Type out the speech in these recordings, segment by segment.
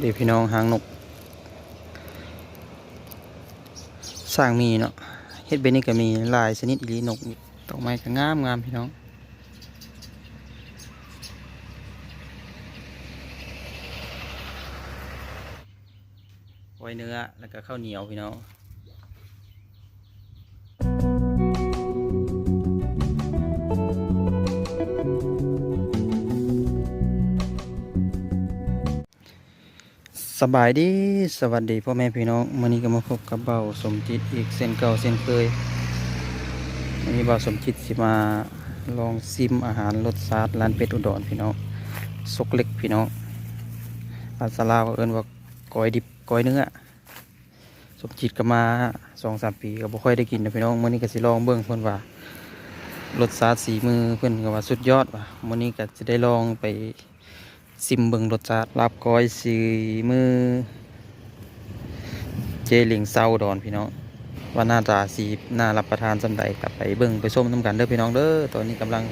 เดี๋ยวพี่น้องหางนกสร้างมีเนาะเฮ็ดเบนนี่ก็มีลายชนิดอีลีนกตอกไม้ก็งามงามพี่น้องไว้เนื้อแล้วก็ข้าวเหนียวพี่น้อง สบายดีสวัสดีพ่อแม่พี่น้องมื่อนี้ก็มาพบกับเบาสมจิตอีกเส้นเก่าเส้นเคยวันนี้เบาสมจิตสิมาลองซิมอาหารรสชาติร้านเป็ดอุดรพี่น้องซกเล็กพี่น้องภาษาลาวเอิ้นว่าก้อยดิบก้อยเนื้อสมจิตก็มาสองสามปีก็บ่ค่อยได้กินนะพี่น้องมื่อนี้ก็สิลองเบิ่งเพิ่อนว่ารสชาติสีมือเพิ่อนก็ว่าสุดยอดว่ะมื่อนี้ก็จะได้ลองไป ซิมเบิงรสชาติลาบก้อยสีมือ เจลิงเศร้าดอนพี่น้องว่าหน้าตาสีน่ารับประทานสำใดกลับไปเบิงไปส้มน้ำกันเด้อพี่น้องเด้อตอนนี้กำลัง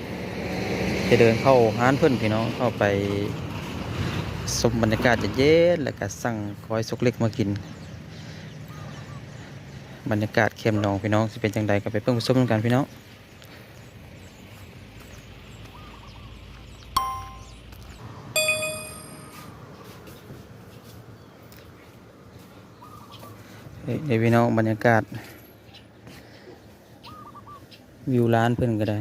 จะเดินเข้าห้านเพื่อนพี่น้องเข้าไปชมบรรยากาศเย็นๆแล้วก็สั่งก้อยซกเล็กมากิน บรรยากาศเข้มนองพี่น้องสิเป็นจังใดก็ไปเบิ่งไปส้มน้ำกันพี่น้อง เอ้ยเดี๋ยวพี่น้องบรรยากาศ วิวร้านเพื่อนก็ได้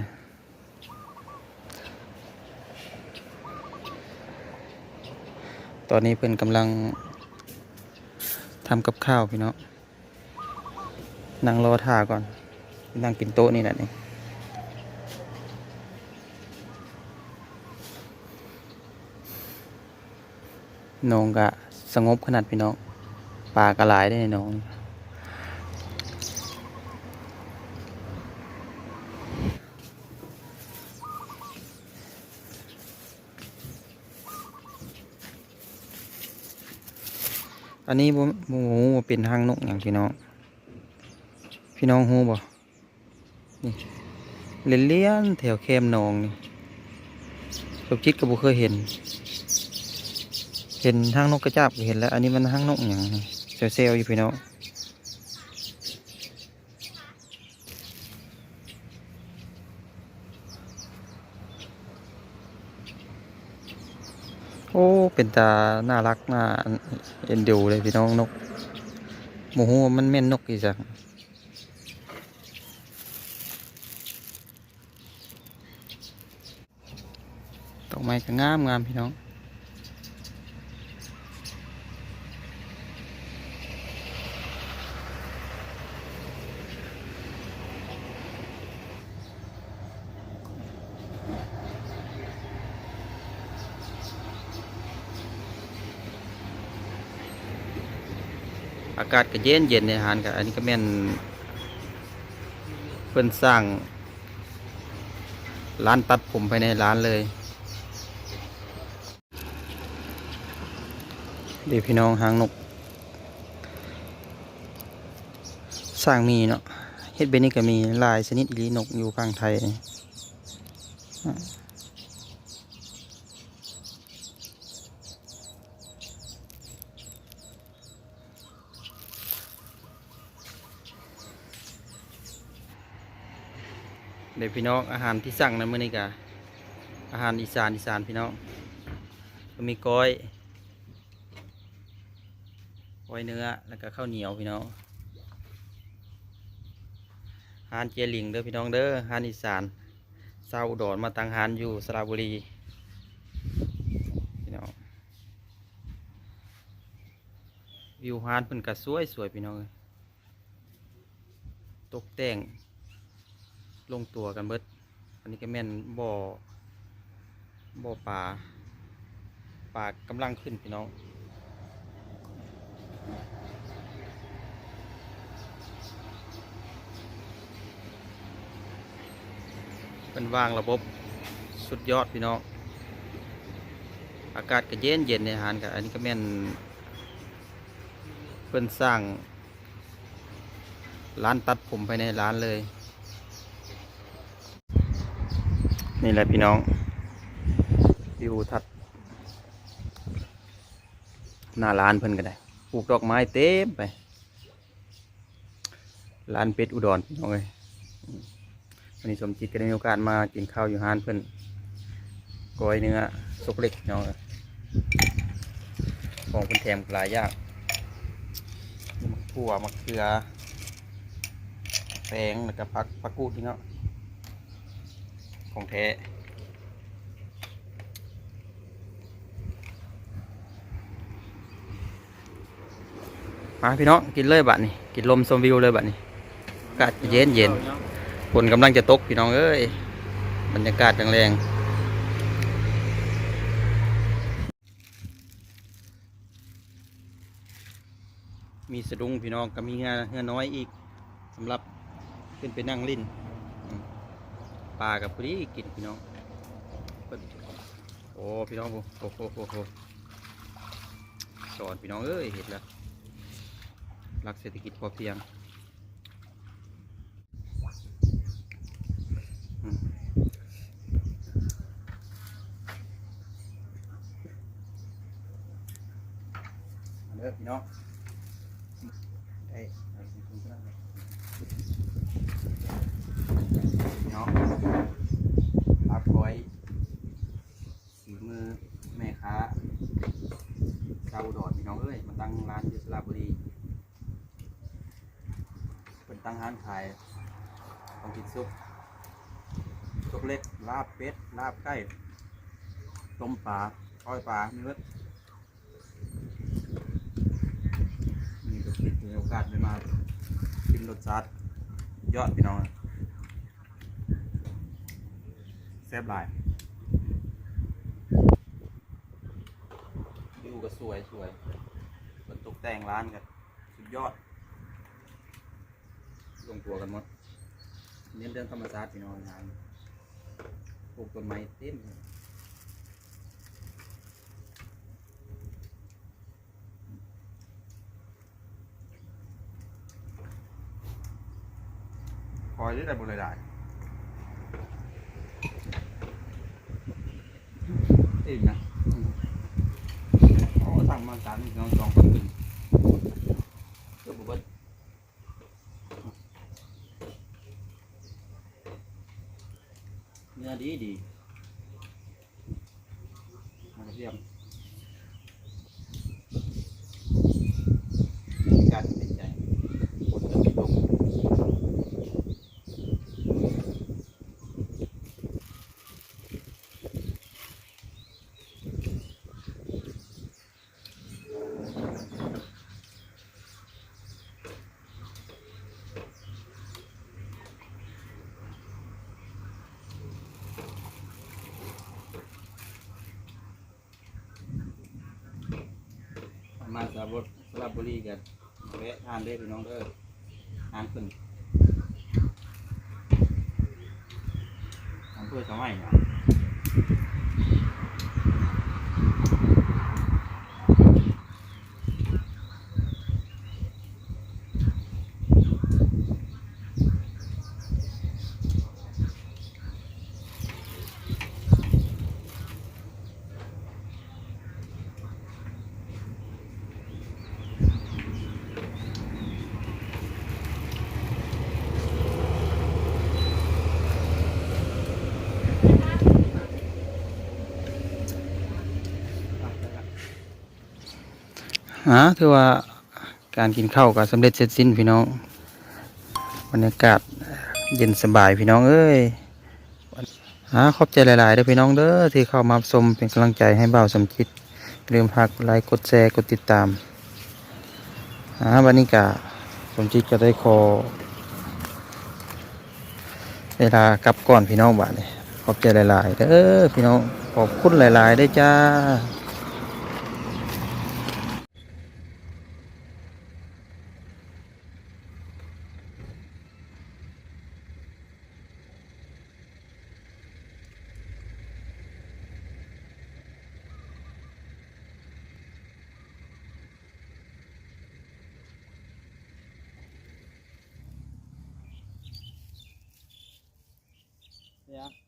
ตอนนี้เพื่อนกำลังทำกับข้าวพี่น้องนั่งรอท่าก่อน นั่งกินโต๊ะนี่แหละนี่นองกะสงบขนาดพี่น้องปลากระหลายได้ในหนอง อันนี้บ่บ่ฮู้ว่าเป็นทางนกอย่างพี่น้อง พี่น้องฮู้บ่นี่เลียนเลียนแถวแคมนองนี่สมจิตก็บ่เคยเห็น เห็นทางนกกระจาบก็เห็นแล้ว อันนี้มันทางนกอย่างนี่เซลล์อยู่พี่น้อง อ้เป็นตาน่ารักน่าเอ็นดูเลยพี่น้องนกโมโหว่ามันแม่นนกอีจังตอกไม้ก็งามงามพี่น้องากาศก็เย็นเย็นในอาหารกับอันนี้ก็แม่นเพิ่นสร้าง ร้านตัดผมภายในร้านเลยเดี๋ยวพี่น้องหางนก สร้างมีเนาะเฮ็ดเบนนี่ก็มีลายชนิดอีลีนกอยู่ข้างไทย เดี๋ยวพี่น้องอาหารที่สั่งนะมื้อนี้ก็อาหารอีสานอีสานพี่น้องก็มีก้อยก้อยเนื้อแล้วก็ข้าวเหนียวพี่น้องอาหารเจลิงเด้อพี่น้องเด้ออาหารอีสานซาวอุดรมาตั้งหานอยู่สระบุรีพี่น้องวิวหานเพิ่นก็สวยสวยพี่น้องตกแต่ง ลงตัวกันเบิด อันนี้ก็แม่นบ่อบ่อปลาปลากำลังขึ้นพี่น้องเป็นวางระบบสุดยอดพี่น้องอากาศก็เย็นเย็นในอาหารกับอันนี้ก็แม่นเพิ่นสร้างร้านตัดผมภายในร้านเลย นี่แหละพี่น้องวิวทัดหน้าร้านเพิ่นก็ได้ปลูกดอกไม้เต็มไปร้านเป็ดอุดรพี่น้องเอ้ยวันนี้สมจิตก็ได้มีโอกาสมากินข้าวอยู่ห้านเพิ่นก้อยเนื้อสุกเล็กพี่น้องเอ้ยของเพิ่นแถมหลายอย่างมีมะถั่วมะเขือแตงแล้วก็ผักผักกูดพี่น้อง ของแท้มาพี่น้องกินเลยบัดนี้ กินลมชมวิวเลยบัดนี้อากาศเย็นเย็นฝนกำลังจะตกพี่น้องเอ้ยบรรยากาศแรงมีสะดุ้งพี่น้องก็มีเงาเงาน้อยอีกสำหรับขึ้นไปนั่งลิ้น ปลากับพอดีกินพี่น้องโอ้พี่น้องโอ้โหโอ้โหโอ้สอนพี่น้องเอ้ยเห็นแล้วหลักเศรษฐกิจพอเพียงเด้อพี่น้องได้ พี่น้องรับคอยสีมือแม่ค้าชาวอุดอนพี่น้องเอ้ยมาตั้งร้านอยู่สระบุรีเป็นตั้งร้านขายของกินซุปซุปเล็กลาบเป็ดลาบไก่ต้มปลาก้อยปลามีเนี่ก็คิดมีโอกาสได้มา กินรสชาติยอดพี่น้องอะแซ่บหลายวิวก็สวยสวยบนตกแต่งร้านกันสุดยอดลงตัวกันหมด เน้นเรื่องธรรมชาติพี่น้องงานปลูกต้นไม้เต็มเลย คอยได้บริได้อินนะอืมโอ้สั่งมาสามน้องสองคนขึ้นเกือบเบิด เนื้อดีดีมากระเทียมกัดเป็นใจฝนจะตก้านสาบดสลับบุรีกันแวะทานได้พี่น้องเด้อทานขึ้นทานเพื่อสมัยเนาะ ฮะถือว่าการกินข้าวก็สำเร็จเสร็จสิ้นพี่น้องบรรยากาศเย็นสบายพี่น้องเอ้ยฮะขอบใจหลายๆเด้อพี่น้องเด้อที่เข้ามาชมเป็นกำลังใจให้บ่าวสมจิตลืมพักไลค์กดแชร์กดติดตามฮะวันนี้กะสมจิตก็ได้ขอเวลากลับก่อนพี่น้องบ้านี้ขอบใจหลายๆเด้อพี่น้องขอบคุณหลายๆเด้จ้า Yeah.